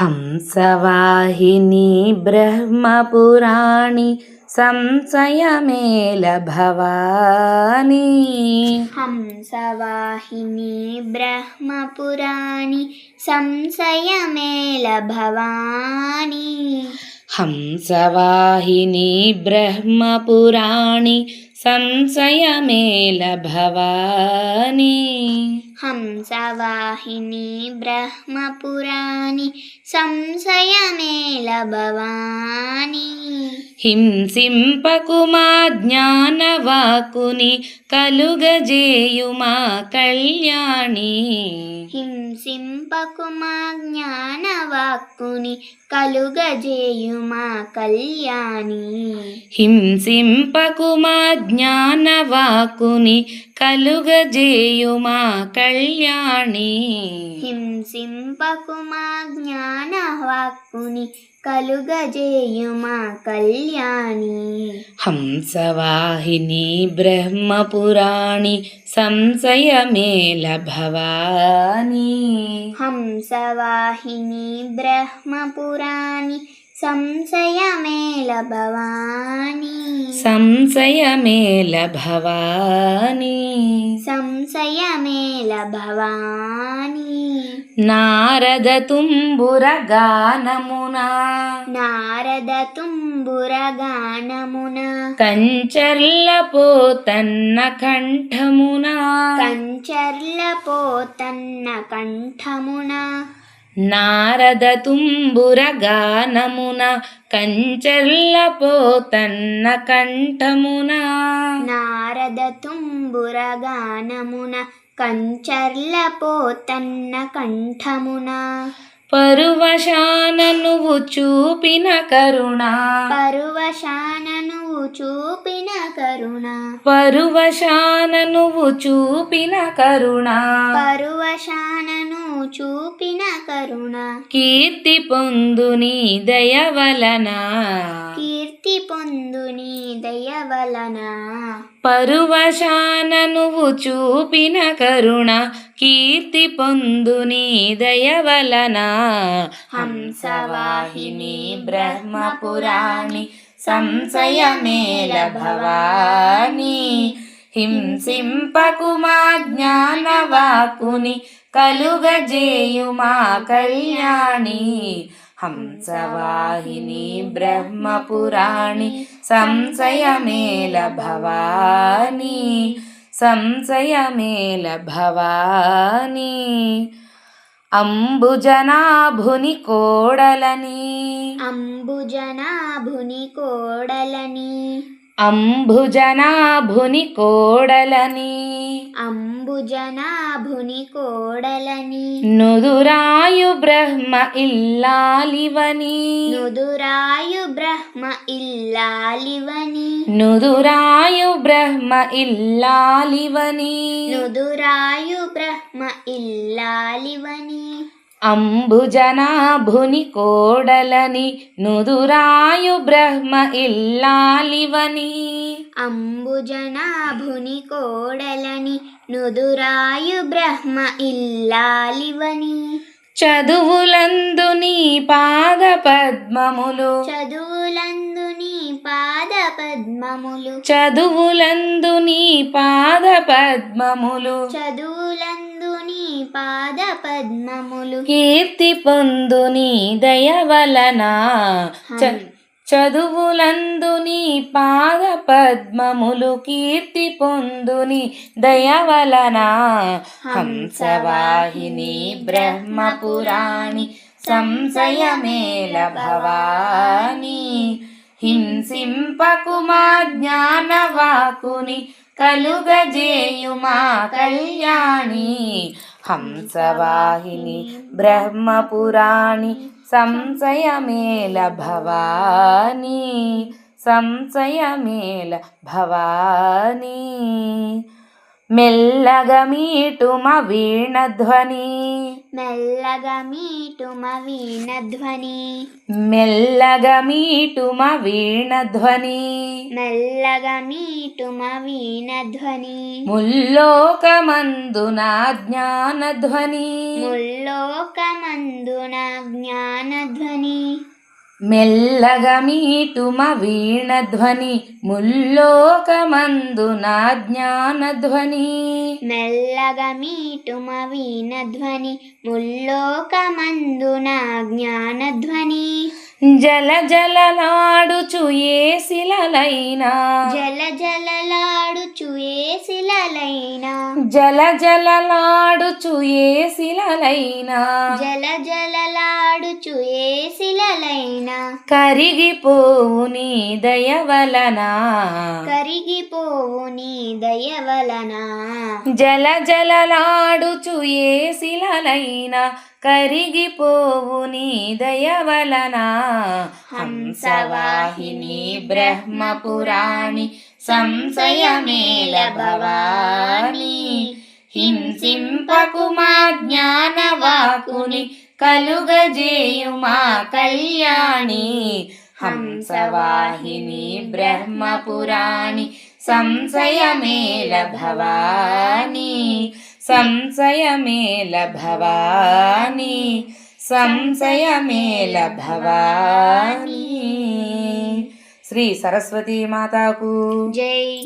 హంసవాహిని బ్రహ్మపురాణి సంశయమేల భవానీ. హంసవాహిని బ్రహ్మపురాణి సంశయమేల భవాని. హంసవాహిని బ్రహ్మపురాణి సంశయమేల భవానీ హంసవాహిని బ్రహ్మపురాణి సంశయమేల భవాని హింసింపకుమా జ్ఞానవాకుని కలుగజేయుమా కళ్యాణి. హింసింపకుమా జ్ఞానవాక్కుని కలుగజేయుమా కళ్యాణి. హింసింపకుమా జ్ఞానవాకుని కలుగజేయుమా కళ్యాణి. హింసింపకుమా జ్ఞానవాక్కుని కలుగజేయుమా కళ్యాణి. హంసవాహిని బ్రహ్మపురాణి సంశయమేల భవానీ హంసవాహిని బ్రహ్మపురాణి సంశయమేల భవాని సంశయమేల భవానీ సంశయమేల భవాని నారద తుంబుర గానమునా. నారద తుంబుర గానమున. కంచర్ల పోతన్న కంఠమునా. కంచర్ల పోతన్న కంఠమున. నారద తుంబుర గానమున కంచర్ల పోతన్న కంఠమునా. నారద తుంబుర గానమున కంచర్ల పోతన్న కంఠమున. పరువశాన నువ్వు చూపిన కరుణ. పరువశాన నువ్వు చూపిన కరుణ. పరువశాన నువ్వు చూపిన కరుణ. పరువశాన నువ్వు చూపిన కరుణ. కీర్తి పొందు నీ దయ వలన. కీర్తి పొందు నీ దయ వలన. పరువశాన నువ్వు చూపిన కరుణ. కీర్తి పొందు నీ దయ వలన. హంసవాహిని బ్రహ్మపురాణి సంశయమేల భవాని హింసింపకుమా జ్ఞానవాకుని కలుగజేయుమా కళ్యాణి హంసవాహిని బ్రహ్మపురాణి సంశయమేల భవాని సంశయమేల భవాని అంబుజనాభుని కోడలని. అంబుజనాభుని కోడలని. అంబుజనాభుని కోడలని. అంబుజనాభుని కోడలని. నుదురాయు బ్రహ్మ ఇల్లాలివని. నుదురాయు బ్రహ్మ ఇల్లాలివని. నుదురాయు బ్రహ్మ ఇల్లాలివని. నుదురాయు బ్రహ్మ ఇల్లాలివని. అంబుజనాభుని కోడలని నుదురాయు బ్రహ్మ ఇల్లాలివని. అంబుజనాభుని కోడలని నుదురాయు బ్రహ్మ ఇల్లాలివని. చదువులందు నీ పాద పద్మములు చదువులందు నీ పాద పద్మములు చదువులందు నీ పాద పద్మములు చదువులందు నీ పాద పద్మములు. కీర్తి పొందు నీ దయ వలన. చదువులందు నీ పాద పద్మములు కీర్తి పొందుని దయ వలన. హంసవాహిని బ్రహ్మపురాణి సంశయమేల భవాని హింసింపకుమా జ్ఞానవాకుని కలుగజేయుమా కళ్యాణి. హంసవాహిని బ్రహ్మపురాణి సంశయమేల భవానీ సంశయమేల భవానీ మెల్లగా మీటుమ వీణధ్వని. మెల్లగా మీటుమ వీణధ్వని. మెల్లగా మీటుమ వీణధ్వని. మెల్లగా మీటుమ వీణధ్వని. ముల్లోకమందున జ్ఞానధ్వని. ముల్లోకమందున జ్ఞానధ్వని. మెల్లగా మీటుమ వీణధ్వని ముల్లోకమందున జ్ఞానధ్వని మెల్లగా మీటుమ వీణధ్వని ముల్లోకమందున జ్ఞానధ్వని జల జలలాడుచు ఏ శిలలైనా. జల జలలాడుచు జల జలలాడుచు ఏ శిలలైనా. జల జలలాడుచు ఏ శిలలైనా. కరిగిపోవు నీ దయ వలన. కరిగిపోవు నీ దయ వలన. జల జలలాడుచు ఏ శిలలైనా. కరిగిపోవు నీ దయ వలన. హంసవాహిని బ్రహ్మపురాణి సంశయమేల భవాని హింసింపకు మా జ్ఞానవాకుని కలుగజేయుమా కళ్యాణి. హంసవాహిని బ్రహ్మపురాణి సంశయమేల భవాని సంశయమేల భవాని సంశయమేల భవాని శ్రీ సరస్వతీ మాతాకు. జై.